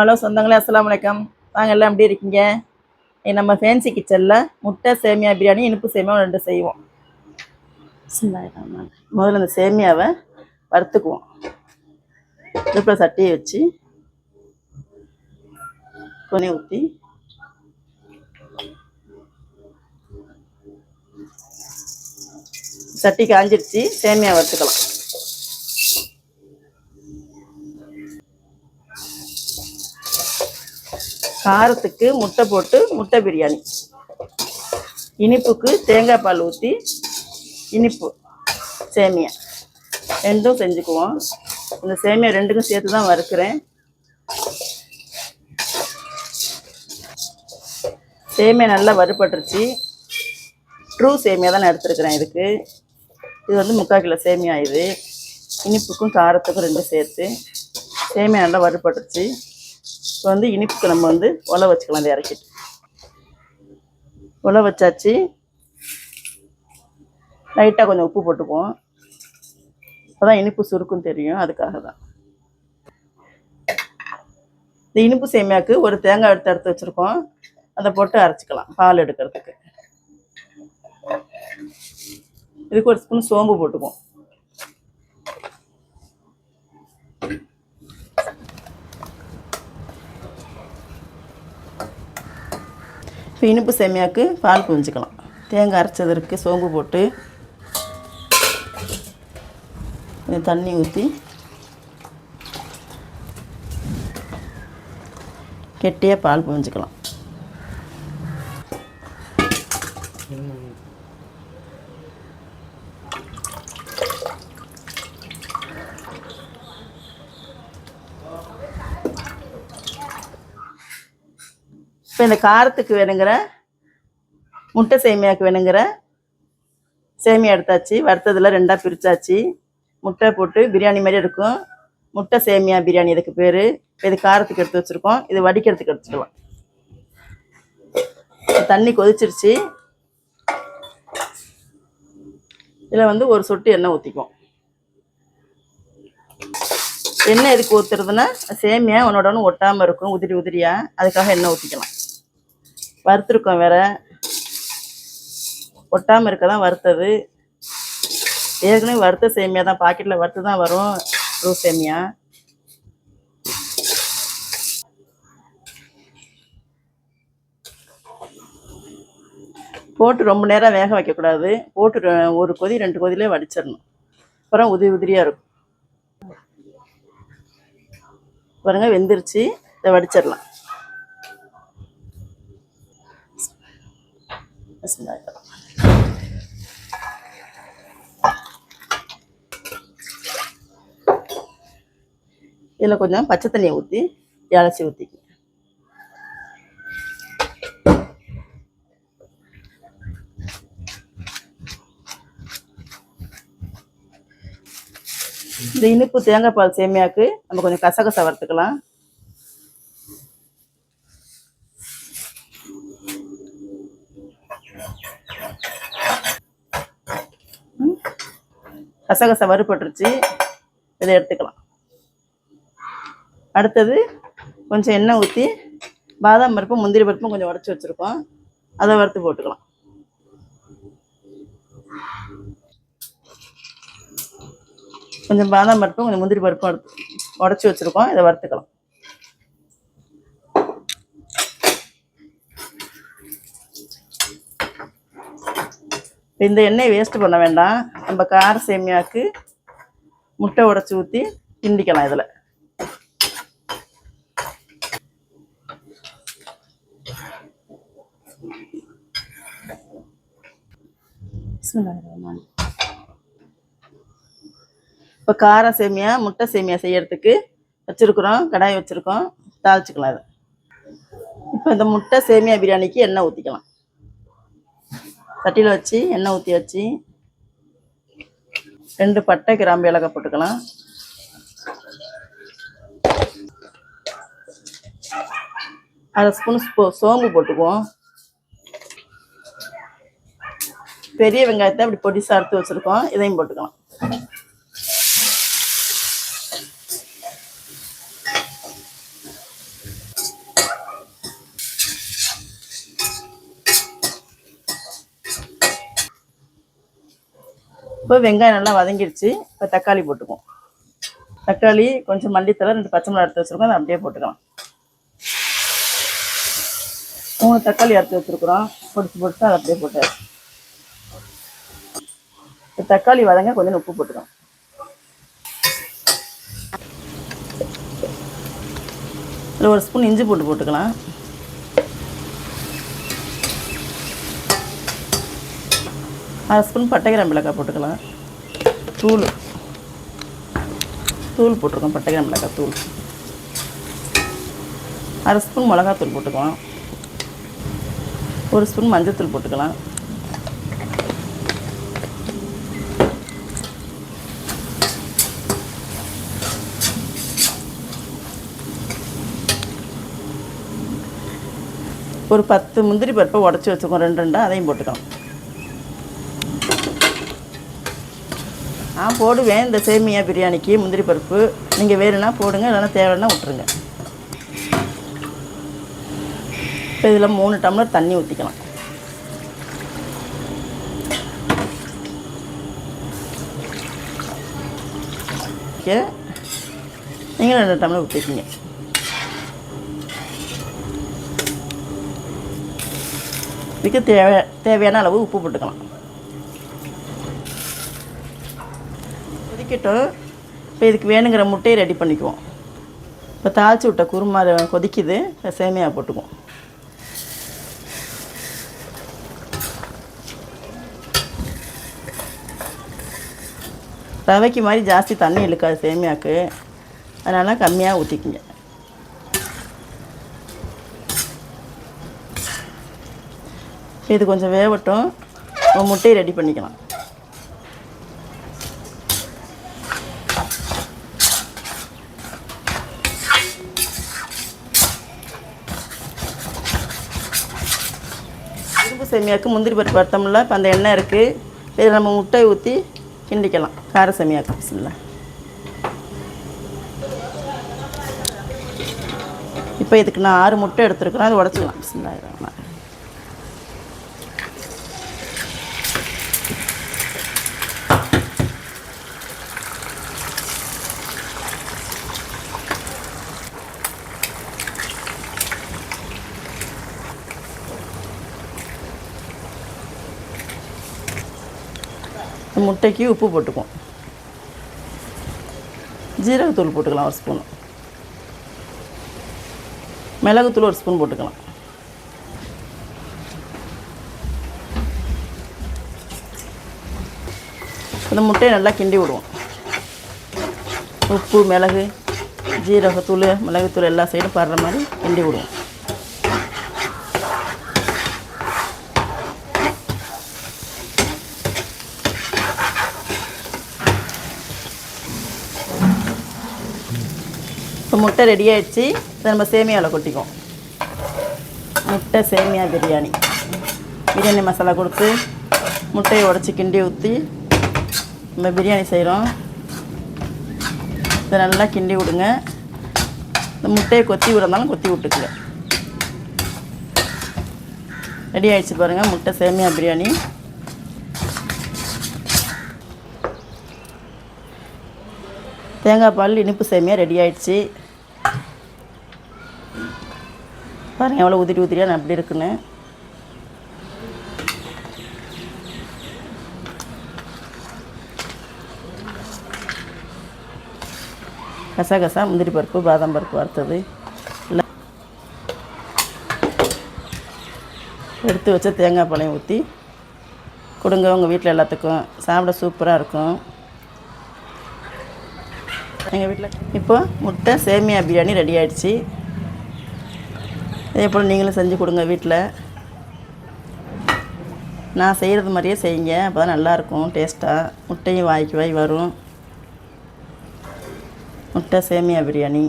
Hello சொந்தங்களே அஸ்ஸலாமு அலைக்கம். வாங்க எல்லாம் எப்படி இருக்கீங்க? நம்ம ஃபேன்சி கிச்சனில் முட்டை சேமியா பிரியாணி இனிப்பு சேமியா ரெண்டு செய்வோம். முதல்ல இந்த சேமியாவை வறுத்துக்குவோம். அடுப்பில் சட்டியை வச்சு கொனை ஊற்றி சட்டி காஞ்சிருச்சு சேமியா வறுத்துக்கலாம். காரத்துக்கு முட்டை போட்டு முட்டை பிரியாணி. இனிப்புக்கு தேங்காய் பால் ஊற்றி இனிப்பு சேமியா. ரெண்டும் செஞ்சுக்குவோம். இந்த சேமியா ரெண்டுக்கும் சேர்த்து தான் வறுக்கிறேன். சேமியா நல்லா வறுபட்டுருச்சு. ட்ரூ சேமியா தான் நான் எடுத்துருக்கிறேன் இதுக்கு. இது வந்து முக்கால் கிலோ சேமியா இது. இனிப்புக்கும் காரத்துக்கும் ரெண்டும் சேர்த்து சேமியா நல்லா வறுபட்டுருச்சு. இப்போ வந்து இனிப்புக்கு நம்ம வந்து உல வச்சுக்கலாம் அதை இறக்கிட்டு. உல வச்சாச்சு. லைட்டாக கொஞ்சம் உப்பு போட்டுக்குவோம். அப்போதான் இனிப்பு சுருக்கும் தெரியும். அதுக்காக தான் இந்த இனிப்பு சேமியாவுக்கு ஒரு தேங்காய் எடுத்து எடுத்து வச்சுருக்கோம். அதை போட்டு அரைச்சிக்கலாம் பால் எடுக்கிறதுக்கு. இதுக்கு ஒரு ஸ்பூன் சோம்பு போட்டுக்குவோம். இப்போ இனிப்பு சேமியாவுக்கு பால் புரிஞ்சுக்கலாம் தேங்காய் அரைச்சதற்கு சோம்பு போட்டு. கொஞ்சம் தண்ணி ஊற்றி கெட்டியாக பால் புரிஞ்சுக்கலாம் இப்போ இந்த காரத்துக்கு வேணுங்கிற முட்டை சேமியாவுக்கு வேணுங்கிற சேமியா எடுத்தாச்சு. வறுத்ததில் ரெண்டாக பிரித்தாச்சு முட்டை போட்டு பிரியாணி மாதிரி இருக்கும். முட்டை சேமியா பிரியாணி இதுக்கு பேர். இது காரத்துக்கு எடுத்து வச்சுருக்கோம். இது வடிக்கிறதுக்கு எடுத்துக்கலாம். தண்ணி கொதிச்சிருச்சு. இதில் வந்து ஒரு சொட்டு எண்ணெய் ஊற்றிக்குவோம் எண்ணெய் எதுக்கு ஊற்றுறதுன்னா சேமியா உன்னோட ஒன்று ஒட்டாமல் இருக்கும். உதிரி உதிரியாக அதுக்காக எண்ணெய் ஊற்றிக்கலாம் வறுத்துருக்கோம் வேற. ஒட்டாமல் இருக்க தான் வறுத்தது. ஏற்கனவே வறுத்த சேமியா தான் பாக்கெட்டில் வறுத்து தான் வரும் ரூ சேமியா. போட்டு ரொம்ப நேரம் வேக வைக்கக்கூடாது. போட்டு ஒரு கொதி ரெண்டு கொதிலே வடிச்சிடணும். அப்புறம் உதிரி உதிரியாக இருக்கும். பாருங்க வெந்துருச்சு. இதை வடிச்சிடலாம். இதில் கொஞ்சம் பச்சை தண்ணியை ஊற்றி இலச்சி ஊற்றிக்கங்க இந்த இனிப்பு தேங்காய் பால் சேமியாவுக்கு நம்ம கொஞ்சம் கசகசை வறுத்துக்கலாம். கசகச வறுபட்டுருச்சு. இதை எடுத்துக்கலாம். அடுத்தது கொஞ்சம் எண்ணெய் ஊற்றி பாதாம் பருப்பும் முந்திரி பருப்பும் கொஞ்சம் உடச்சி வச்சுருக்கோம். அதை வறுத்து போட்டுக்கலாம். கொஞ்சம் பாதாம் பருப்பும் கொஞ்சம் முந்திரி பருப்பும் எடுத்து உடச்சி வச்சுருக்கோம். இதை வறுத்துக்கலாம். இந்த எண்ணெயை வேஸ்ட் பண்ண வேண்டாம். நம்ம கார சேமியாவுக்கு முட்டை உடச்சி ஊற்றி கிண்டிக்கலாம் இதில். இப்போ கார சேமியா முட்டை சேமியா செய்யறதுக்கு வச்சுருக்குறோம் கடாய் வச்சுருக்கோம் தாளிச்சுக்கலாம் இதை. இப்போ இந்த முட்டை சேமியா பிரியாணிக்கு எண்ணெய் ஊற்றிக்கலாம் சட்டியில் வச்சு எண்ணெய் ஊற்றி வச்சு ரெண்டு பட்டை கிராம்பு ஏலக்காய் போட்டுக்கலாம். அரை ஸ்பூன் சோம்பு போட்டுக்குவோம். பெரிய வெங்காயத்தை அப்படி பொடிசா அறுத்து வச்சுருக்கோம். இதையும் போட்டுக்கலாம். இப்போ வெங்காயம் நல்லா வதங்கிடுச்சு இப்போ தக்காளி போட்டுக்குவோம். தக்காளி கொஞ்சம் மல்லித்தலை ரெண்டு பச்சை மிளகா எடுத்து வச்சுருக்கோம். அதை அப்படியே போட்டுக்கலாம். மூணு தக்காளி எடுத்து வச்சுருக்குறோம். பொடிச்சு பொடிச்சு அதை அப்படியே போட்டு இப்போ தக்காளி வதங்க கொஞ்சம் உப்பு போட்டுக்கலாம். இதில் ஒரு ஸ்பூன் இஞ்சி போட்டு போட்டுக்கலாம். அரை ஸ்பூன் பட்டை மிளகாய் போட்டுக்கலாம். தூள். தூள் போட்டிருக்கோம் பட்டைகிராம் மிளகாய் தூள். அரை ஸ்பூன் மிளகாத்தூள் போட்டுக்கலாம். ஒரு ஸ்பூன் மஞ்சத்தூள் போட்டுக்கலாம். ஒரு பத்து முந்திரி பருப்பை உடச்சி வச்சுக்கோம் ரெண்டு ரெண்டாக அதையும் போட்டுக்கலாம். நான் போடுவேன். இந்த சேமியா பிரியாணிக்கு முந்திரி பருப்பு. நீங்கள் வேணும்னா போடுங்க இல்லைன்னா தேவைன்னா விட்டுருங்க. இப்போ இதில் மூணு டம்ளர் தண்ணி ஊற்றிக்கலாம். ஓகே. நீங்களும் ரெண்டு டம்ளர் ஊற்றிக்கிங்க. இதுக்கு தேவை தேவையான அளவு உப்பு போட்டுக்கலாம். கொதிக்கட்டும் இப்போ இதுக்கு வேணுங்கிற முட்டையை ரெடி பண்ணிக்குவோம். இப்போ தாளித்து விட்ட குருமா கொதிக்குது இப்போ சேமியா போட்டுக்குவோம். ரவைக்கு மாதிரி ஜாஸ்தி தண்ணி இழுக்காது சேமியாவுக்கு அதனால் கம்மியாக ஊற்றிக்கிங்க இது கொஞ்சம் வேகட்டும் முட்டையை ரெடி பண்ணிக்கலாம். சேமியாவுக்கு முந்திரி பருப்பு வறுத்தோம்ல இப்போ அந்த எண்ணெய் இருக்குது இதில் நம்ம முட்டை ஊற்றி கிண்டிக்கலாம். கார சேமியாவுக்கு பிசில்ல இப்போ இதுக்கு நான் ஆறு முட்டை எடுத்துருக்குறேன். அது உடச்சிக்கலாம் பிசில்லா முட்டைக்கு உப்பு போட்டுக்குவோம். ஜீரகத்தூள் போட்டுக்கலாம் ஒரு ஸ்பூன். மிளகுத்தூள் ஒரு ஸ்பூன் போட்டுக்கலாம். அந்த முட்டையை நல்லா கிண்டி விடுவோம். உப்பு மிளகு ஜீரகத்தூள் மிளகுத்தூள் எல்லா சைடும் படுற மாதிரி கிண்டி விடுவோம். இப்போ முட்டை ரெடி ஆகிடுச்சு இதை நம்ம சேமியாவில் கொட்டிக்குவோம். முட்டை சேமியா பிரியாணி. பிரியாணி மசாலா கொடுத்து முட்டையை உடச்சி கிண்டி ஊற்றி நம்ம பிரியாணி செய்கிறோம் இதை நல்லா கிண்டி விடுங்க. இந்த முட்டையை கொத்தி விடுறதாலும் கொத்தி விட்டுக்குங்க. ரெடி ஆகிடுச்சு பாருங்கள் முட்டை சேமியா பிரியாணி. தேங்காய் பால் இனிப்பு சேமியா ரெடி ஆகிடுச்சு பாருங்கள் எவ்வளோ உதிரி உதிரியாக நான் எப்படி இருக்குன்னு. கசகசா முந்திரி பருப்பு பாதாம் பருப்பு வறுத்தது. இல்லை. எடுத்து வச்ச தேங்காய் பழையம் ஊற்றி கொடுங்க உங்கள் வீட்டில் எல்லாத்துக்கும். சாப்பிட சூப்பராக இருக்கும். எங்கள் வீட்டில் இப்போ முட்டை சேமியா பிரியாணி ரெடி ஆகிடுச்சி இதே போல் நீங்களும் செஞ்சு கொடுங்க வீட்டில். நான் செய்கிறது மாதிரியே செய்யுங்க. அப்போ தான் நல்லாயிருக்கும் டேஸ்ட்டாக முட்டையும் வாய்க்கு வாய் வரும். முட்டை சேமியா பிரியாணி.